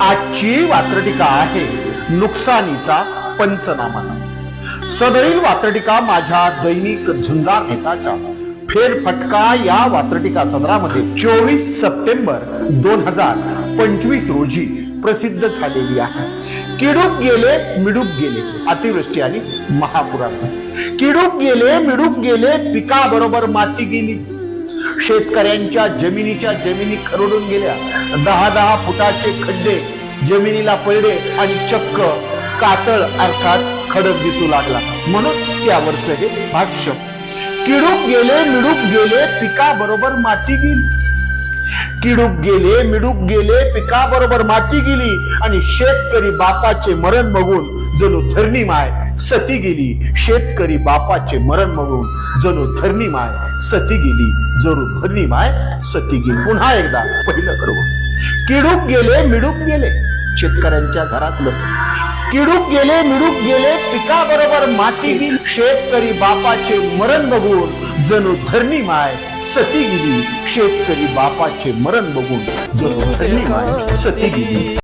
आजची वात्रटिका आहे नुकसानीचा पंचनामा. सदरील वात्रटिका माझ्या दैनिक झुंजार नेताच्या फेरफटका या वात्रटिका सदरामध्ये चोवीस सप्टेंबर दोन हजार पंचवीस रोजी प्रसिद्ध झालेली आहे. किडूक गेले मिडूप गेले अतिवृष्टी आणि महापुरात किडूक गेले मिडूक गेले पिकाबरोबर माती गेली. शेतकऱ्यांच्या जमिनीच्या जमिनी खरडून गेल्या. दहा दहा फुटाचे खड्डे जमिनीला पडले आणि चक्क कातळ अर्थात खडक दिसू लागला. म्हणून त्यावरच हे भाष्य. किडूक गेले मिडूक गेले पिकाबरोबर माती गेली. किडूक गेले मिडूक गेले पिकाबरोबर माती गेली. आणि शेतकरी बापाचे मरण बघून जणू धरणी माय सती गेली. शेतकरी बापाचे मरण बघून जणू धरणी माय सती गेली जणू धरणी माय सती गेली. पुन्हा एकदा पहिलं कडवं किडूक गेले मिडूक गेले शेतकऱ्यांच्या घरातलं. किडूक गेले मिडूक गेले पिकाबरोबर माती गेली शेतकरी बापाचे मरण बघून जणू धरणी माय सती गेली शेतकरी बापाचे मरण बघून जणू धरणी माय सती गेली.